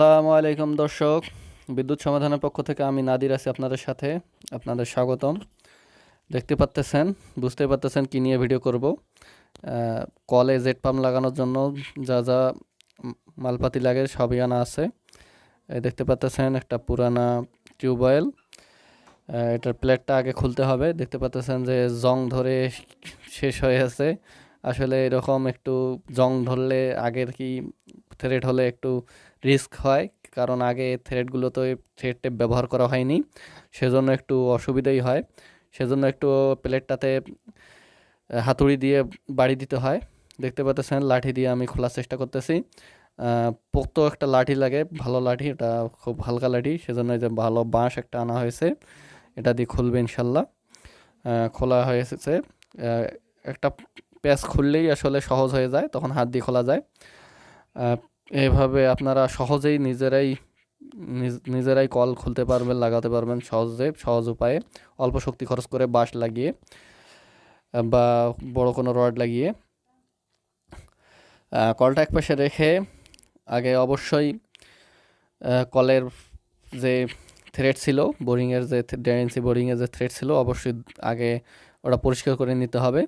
আসসালামু আলাইকুম দর্শক, বিদ্যুৎ সমাধানের পক্ষ থেকে আমি নাদির আছি আপনাদের সাথে, আপনাদের স্বাগতম। দেখতে পাচ্তেছেন, বুঝতে পারতেছেন কি নিয়ে ভিডিও করব। কলে জেট পাম্প লাগানোর জন্য যা যা মালপাতি লাগে সবই আনা আছে। দেখতে পাচ্তেছেন একটা পুরানা টিউবওয়েল এটার প্লেটটা আগে খুলতে হবে। দেখতে পাচ্তেছেন যে জং ধরে শেষ হয়ে আছে। আসলে এরকম একটু জং ধরলে আগের কি থ্রেড হলে একটু রিস্ক হয়, কারণ আগে থ্রেডগুলো তো থ্রেড টেপ ব্যবহার করা হয়নি, সেজন্য একটু অসুবিধাই হয়, সেজন্য একটু প্লেটটাতে হাতুড়ি দিয়ে বাড়ি দিতে হয়। দেখতে পাচ্ছেন, লাঠি দিয়ে আমি খোলার চেষ্টা করতেছি। পোক্ত একটা লাঠি লাগে, ভালো লাঠি, এটা খুব হালকা লাঠি, সেজন্য যে ভালো বাঁশ একটা আনা হয়েছে, এটা দিয়ে খুলবে ইনশাল্লাহ। খোলা হয়েছে একটা প্যাচ খুললেই আসলে সহজ হয়ে যায়, তখন হাত দিয়ে খোলা যায়। এভাবে আপনারা সহজেই নিজেরাই, নিজ- নিজেরাই কল খুলতে পারবেন, লাগাতে পারবেন সহজে, সহজ উপায়ে। অল্প শক্তি খরচ করে বাঁশ লাগিয়ে বা বড় কোনো রড লাগিয়ে কলটা এক পাশে রেখে আগে অবশ্যই কলের যে থ্রেড ছিল, বোরিংয়ের যে ইঞ্চি বোরিংয়ের যে থ্রেড ছিল, অবশ্যই আগে ওটা পরিষ্কার করে নিতে হবে।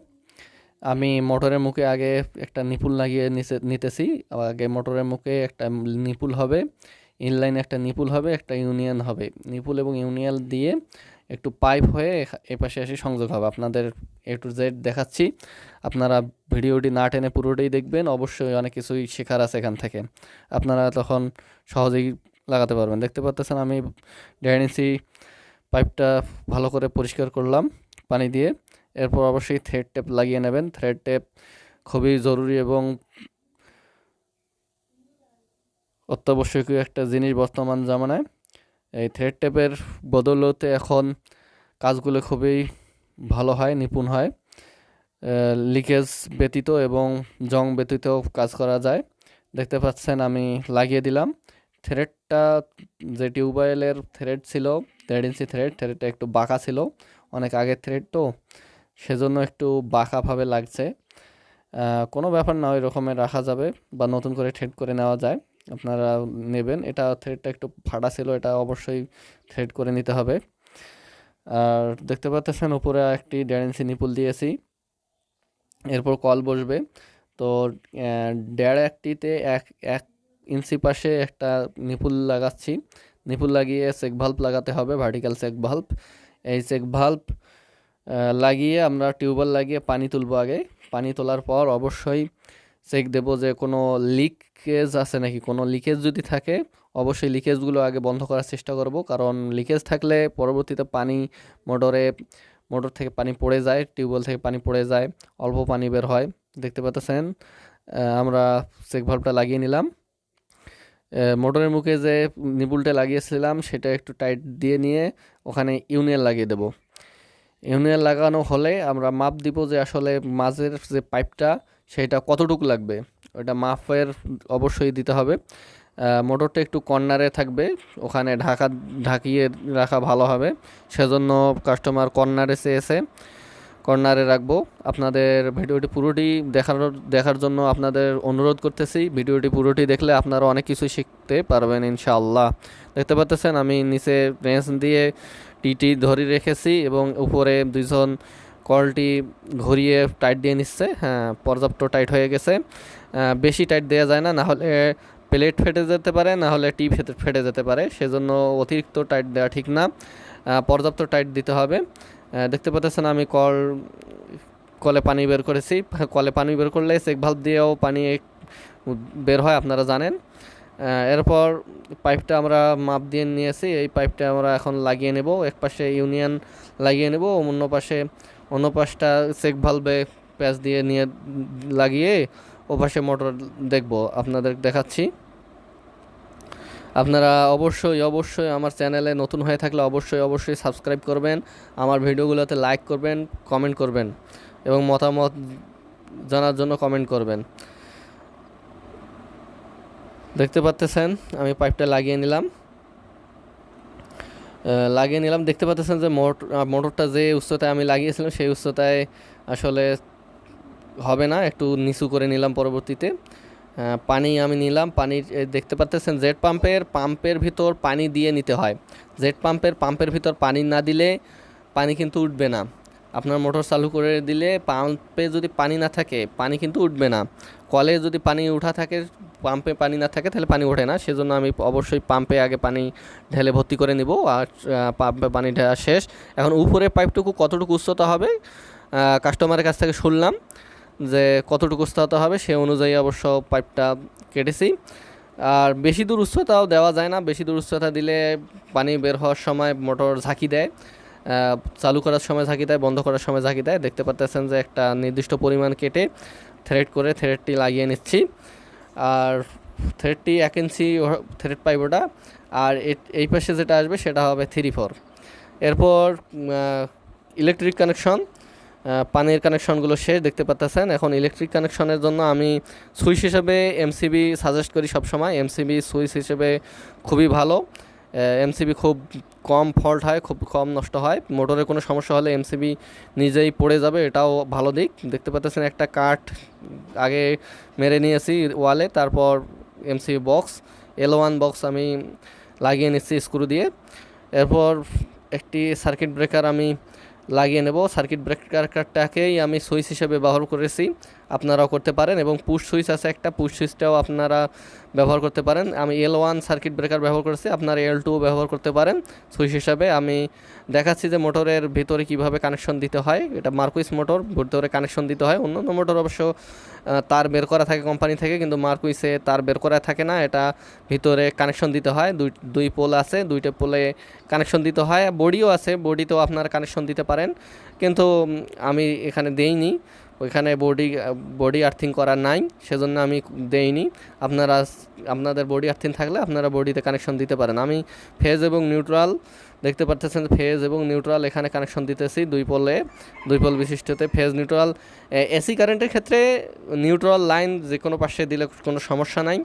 আমি মোটরের মুখে আগে একটা নিপুল লাগিয়ে নিতেছি। আগে মোটরের মুখে একটা নিপুল হবে ইনলাইন একটা নিপুল হবে, একটা ইউনিয়ন হবে। নিপুল এবং ইউনিয়ন দিয়ে একটু পাইপ হয়ে এপাশে এসে সংযোগ হবে। আপনাদের এ টু জেড দেখাচ্ছি। আপনারা ভিডিওটি না টেনে পুরোটাই দেখবেন। অবশ্যই অনেক কিছুই শেখার আছে এখান থেকে। আপনারা তখন সহজেই লাগাতে পারবেন। দেখতে পাচ্ছেন আমি ইঞ্চি পাইপটা ভালো করে পরিষ্কার করলাম পানি দিয়ে। এরপর অবশ্যই থ্রেড টেপ লাগিয়ে নেবেন। থ্রেড টেপ খুবই জরুরি এবং অত্যাবশ্যকীয় একটা জিনিস বর্তমান জামানায়। এই থ্রেড টেপের বদলতে এখন কাজগুলো খুবই ভালো হয়, নিপুণ হয়। লিকেজ ব্যতীত এবং জং ব্যতীত কাজ করা যায়। দেখতে পাচ্ছেন আমি লাগিয়ে দিলাম। থ্রেডটা যে টিউবওয়েলের থ্রেড ছিল, দেড় ইঞ্চি থ্রেড থ্রেডটা একটু বাঁকা ছিল। অনেক আগের থ্রেড তো। সেজন্য একটু বাঁকাভাবে লাগছে। কোনো ব্যাপার না ওই রকমের রাখা যাবে বা নতুন করে থ্রেড করে নেওয়া যায়। আপনারা নেবেন, এটা থ্রেডটা একটু ফাটা ছিল, এটা অবশ্যই থ্রেড করে নিতে হবে। আর দেখতে পাচ্ছেন, উপরে একটি দেড় ইঞ্চি নিপুল দিয়েছি। এরপর কল বসবে। তো দেড় একটিতে এক এক ইঞ্চি পাশে একটা নিপুল লাগাচ্ছি। নিপুল লাগিয়ে চেক ভাল্ব লাগাতে হবে ভার্টিক্যাল চেক ভাল্ব এই চেক ভাল্ব লাগিয়ে আমরা টিউবওয়েল লাগিয়ে পানি তুলবো আগে। পানি তোলার পর অবশ্যই চেক দেব যে কোনো লিকেজ আছে নাকি। কোনো লিকেজ যদি থাকে, অবশ্যই লিকেজগুলো আগে বন্ধ করার চেষ্টা করব। কারণ লিকেজ থাকলে পরবর্তীতে পানি মোটরে, মোটর থেকে পানি পড়ে যায়, টিউবওয়েল থেকে পানি পড়ে যায়, অল্প পানি বের হয়। দেখতে পাচ্ছেন আমরা চেক ভাল্বটা লাগিয়ে নিলাম। মোটরের মুখে যে নিপুলটা লাগিয়েছিলাম, সেটা একটু টাইট দিয়ে নিয়ে ওখানে ইউনিয়ন লাগিয়ে দেব। ইউনিয়ন লাগানো হলে আমরা মাপ দিব যে আসলে মাঝের যে পাইপটা, সেটা কতটুকু লাগবে। ওটা মাপের অবশ্যই দিতে হবে। মোটরটা একটু কর্নারে থাকবে, ওখানে ঢাকা, ঢাকিয়ে রাখা ভালো হবে। সেজন্য কাস্টমার কর্নারে চেয়েছে, কর্নারে রাখব। আপনাদের ভিডিওটি পুরোটি দেখার দেখার জন্য আপনাদের অনুরোধ করতেছি, ভিডিওটি পুরোটি দেখলে আপনারা অনেক কিছু শিখতে পারবেন ইনশাআল্লাহ। দেখতে পাচ্ছেন আমি নিচে রেঞ্চ দিয়ে টিটি ধরে রেখেছি এবং উপরে দুইজন কলটি ঘুরিয়ে টাইট দিয়ে নিচ্ছে। হ্যাঁ পর্যাপ্ত টাইট হয়ে গেছে। বেশি টাইট দেওয়া যায় না না হলে প্লেট ফেটে যেতে পারে না হলে টি ফেটে যেতে পারে। সেজন্য অতিরিক্ত টাইট দেওয়া ঠিক না। পর্যাপ্ত টাইট দিতে হবে। দেখতে পাচ্ছেন আমি কল, কলে পানি বের করেছি। কলে পানি বের করলে চেক ভাল্ব দিয়েও পানি বের হয়, আপনারা জানেন। এরপর পাইপটা আমরা মাপ দিয়ে নিয়েছি। এই পাইপটা আমরা এখন লাগিয়ে নেব। এক পাশে ইউনিয়ন লাগিয়ে নেব। অন্য পাশে, অন্য পাশটা চেক ভালভে প্যাচ দিয়ে নিয়ে লাগিয়ে ও পাশে মোটর দেখব। আপনাদের দেখাচ্ছি। আপনারা অবশ্যই অবশ্যই আমার চ্যানেলে নতুন হয়ে থাকলে অবশ্যই অবশ্যই সাবস্ক্রাইব করবেন। আমার ভিডিওগুলোতে লাইক করবেন, কমেন্ট করবেন এবং মতামত জানার জন্য কমেন্ট করবেন। দেখতে পাচ্তেছেন, আমি পাইপটা লাগিয়ে নিলাম। লাগিয়ে নিলাম, দেখতে পাচ্তেছেন যে মোটর মোটরটা যে উচ্চতায় আমি লাগিয়েছিলাম, সেই উচ্চতায় আসলে হবে না, একটু নিচু করে নিলাম পরবর্তীতে। পানি আমি নিলাম, পানি দেখতে পাচ্তেছেন জেট পাম্পের পাম্পের ভিতর পানি দিয়ে নিতে হয়। জেট পাম্পের পাম্পের ভিতর পানি না দিলে পানি কিন্তু উঠবে না। আপনার মোটর চালু করে দিলে পাম্পে যদি পানি না থাকে, পানি কিন্তু উঠবে না। কলে যদি পানি উঠা থাকে পাম্পে পানি না থাকে তাহলে পানি ওঠে না। সেজন্য আমি অবশ্যই পাম্পে আগে পানি ঢেলে ভর্তি করে নিব আর পাম্পে পানি ঢেলা শেষ। এখন উপরে পাইপটুকু কতটুকু উচ্চতা হবে কাস্টমারের কাছ থেকে শুনলাম যে কতটুকু উচ্চতা হবে, সে অনুযায়ী অবশ্য পাইপটা কেটেছি। আর বেশি দূর উচ্চতাও দেওয়া যায় না। বেশি দূর উচ্চতা দিলে পানি বের হওয়ার সময় মোটর ঝাঁকি দেয় চালু করার সময় ঝাঁকি দেয়, বন্ধ করার সময় ঝাঁকি দেয়। দেখতে পাচ্ছেন যে একটা নির্দিষ্ট পরিমাণ কেটে থ্রেড করে থ্রেডটি লাগিয়ে নিচ্ছি। আর থ্রেডটি এক ইঞ্চি থ্রেড পাইব ওটা। আর এই পাশে যেটা আসবে সেটা হবে থ্রি ফোর এরপর ইলেকট্রিক কানেকশন পানির কানেকশনগুলো শেষ, দেখতে পাচ্ছেন এখন ইলেকট্রিক কানেকশনের জন্য আমি সুইচ হিসেবে এমসিবি সাজেস্ট করি সবসময়। এমসিবি সুইচ হিসেবে খুবই ভালো। এমসিবি খুব কম ফল্ট হয়, খুব কম নষ্ট হয়। মোটরে কোনো সমস্যা হলে এমসিবি নিজেই পড়ে যাবে, এটাও ভালো দিক। দেখতে পাচ্ছেন একটা কাঠ আগে মেরে নিয়েছি ওয়ালে, তারপর MCB box L one box আমি লাগিয়ে নিচ্ছি স্ক্রু দিয়ে। এরপর একটি সার্কিট ব্রেকার আমি লাগিয়ে নেব। সার্কিট ব্রেকারটাকেই আমি সুইচ হিসেবে ব্যবহার করেছি। আপনারাও করতে পারেন এবং পুশ সুইচ আছে একটা পুশ সুইচটাও আপনারা ব্যবহার করতে পারেন। আমি এল ওয়ান সার্কিট ব্রেকার ব্যবহার করেছি, আপনারা এল টু ব্যবহার করতে পারেন। সুইচ হিসাবে আমি দেখাচ্ছি যে মোটরের ভিতরে কীভাবে কানেকশন দিতে হয়। এটা মার্কুইস মোটর ভিতরে কানেকশন দিতে হয়। অন্য অন্য মোটর অবশ্য তার বের করা থাকে কোম্পানি থেকে, কিন্তু মার্কুইসে তার বের করা থাকে না। এটা ভিতরে কানেকশন দিতে হয়। দুই দুই পোল আছে, দুইটা পোলে কানেকশন দিতে হয়। বডিও আছে বডিতেও আপনারা কানেকশন দিতে পারেন। কিন্তু আমি এখানে দেইনি। ওইখানে বডি বডি আর্থিং করা নাই, সেজন্য আমি দেইনি। আপনারা আপনাদের বডি আর্থিং থাকলে আপনারা বডিতে কানেকশন দিতে পারেন। আমি ফেজ এবং নিউট্রাল দেখতে পাচ্ছেন ফেজ এবং নিউট্রাল এখানে কানেকশন দিতেছি দুই পোলে দুই পোল বিশিষ্টতে। ফেজ নিউট্রাল এসি কারেন্টের ক্ষেত্রে নিউট্রাল লাইন যে কোনো পাশে দিলে কোনো সমস্যা নাই।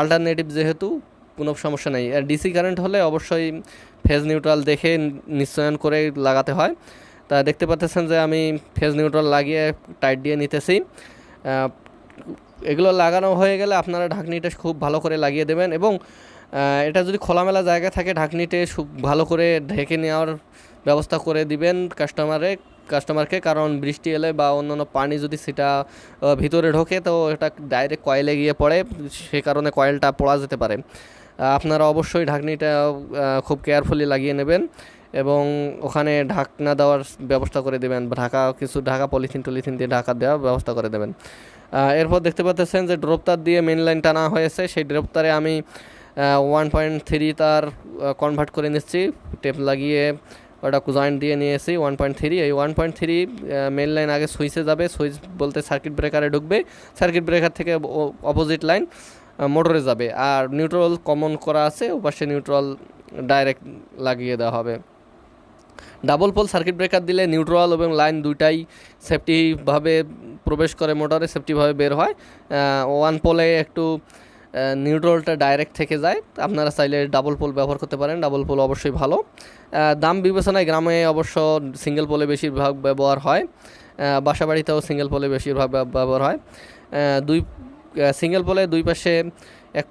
আল্টারনেটিভ যেহেতু, কোনো সমস্যা নেই। আর ডিসি কারেন্ট হলে অবশ্যই ফেজ নিউট্রাল দেখে নিশ্চয়ন করে লাগাতে হয়। তা দেখতে পাচ্ছেন যে আমি ফেজ নিউট্রাল লাগিয়ে টাইট দিয়ে নিতেছি। এগুলো লাগানো হয়ে গেলে আপনারা ঢাকনিটা খুব ভালো করে লাগিয়ে দেবেন এবং এটা যদি খোলামেলা জায়গা থাকে ঢাকনিতে ভালো করে ঢেকে নেওয়ার ব্যবস্থা করে দিবেন কাস্টমারে কাস্টমারকে কারণ বৃষ্টি এলে বা অন্যান্য পানি যদি সেটা ভিতরে ঢোকে তো এটা ডাইরেক্ট কয়েলে গিয়ে পড়ে, সে কারণে কয়েলটা পড়া যেতে পারে। আপনারা অবশ্যই ঢাকনিটা খুব কেয়ারফুলি লাগিয়ে নেবেন। এবং ওখানে ঢাকনা দেওয়ার ব্যবস্থা করে দেবেন ঢাকা, কিছু ঢাকা পলিথিন টলিথিন দিয়ে ঢাকা দেওয়ার ব্যবস্থা করে দেবেন। এরপর দেখতে পাচ্ছেন যে ড্রপ তার দিয়ে মেন লাইন টানা হয়েছে, সেই ড্রপ তারে আমি ওয়ান পয়েন্ট থ্রি তার কনভার্ট করে নিচ্ছি। টেপ লাগিয়ে ওটা জয়েন্ট দিয়ে নিয়েছি ওয়ান পয়েন্ট থ্রি এই one point three main line আগে সুইচে যাবে সুইচ বলতে সার্কিট ব্রেকারে ঢুকবে। সার্কিট ব্রেকার থেকে অপোজিট লাইন মোটরে যাবে। আর নিউট্রাল কমন করা আছে, ওপাশে নিউট্রাল ডাইরেক্ট লাগিয়ে দেওয়া হবে। ডাবল পোল সার্কিট ব্রেকার দিলে নিউট্রাল এবং লাইন দুইটাই সেফটিভাবে প্রবেশ করে মোটরে সেফটিভাবে বের হয়। ওয়ান পোলে একটু নিউট্রালটা ডাইরেক্ট থেকে যায়। আপনারা চাইলে ডাবল পোল ব্যবহার করতে পারেন। ডাবল পোল অবশ্যই ভালো। দাম বিবেচনায় গ্রামে অবশ্য সিঙ্গেল পোলে বেশিরভাগ ব্যবহার হয়। বাসাবাড়িতেও সিঙ্গেল পোলে বেশিরভাগ ব্যবহার হয়। দুই সিঙ্গেল পোলে দুই পাশে এক,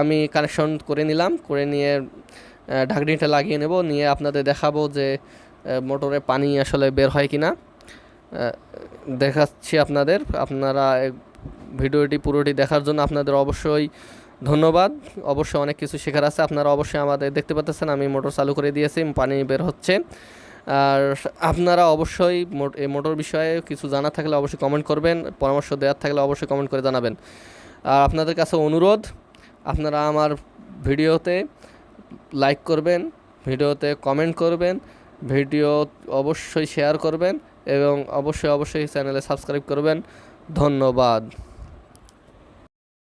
আমি কানেকশন করে নিলাম। করে নিয়ে ঢাকনিটা লাগিয়ে নেব। নিয়ে আপনাদের দেখাবো যে মোটরে পানি আসলে বের হয় কি না দেখাচ্ছি আপনাদের। আপনারা ভিডিওটি, পুরোটি দেখার জন্য আপনাদের অবশ্যই ধন্যবাদ। অবশ্যই অনেক কিছু শেখার আছে। আপনারা অবশ্যই আমাদের দেখতে পাচ্ছেন, আমি মোটর চালু করে দিয়েছি, পানি বের হচ্ছে। আর আপনারা অবশ্যই এই মোটর বিষয়ে কিছু জানা থাকলে অবশ্যই কমেন্ট করবেন, পরামর্শ দেওয়ার থাকলে অবশ্যই কমেন্ট করে জানাবেন। আর আপনাদের কাছে অনুরোধ, আপনারা আমার ভিডিওতে লাইক করবেন, ভিডিওতে কমেন্ট করবেন ভিডিও অবশ্যই শেয়ার করবেন এবং অবশ্যই অবশ্যই চ্যানেলে সাবস্ক্রাইব করবেন। ধন্যবাদ।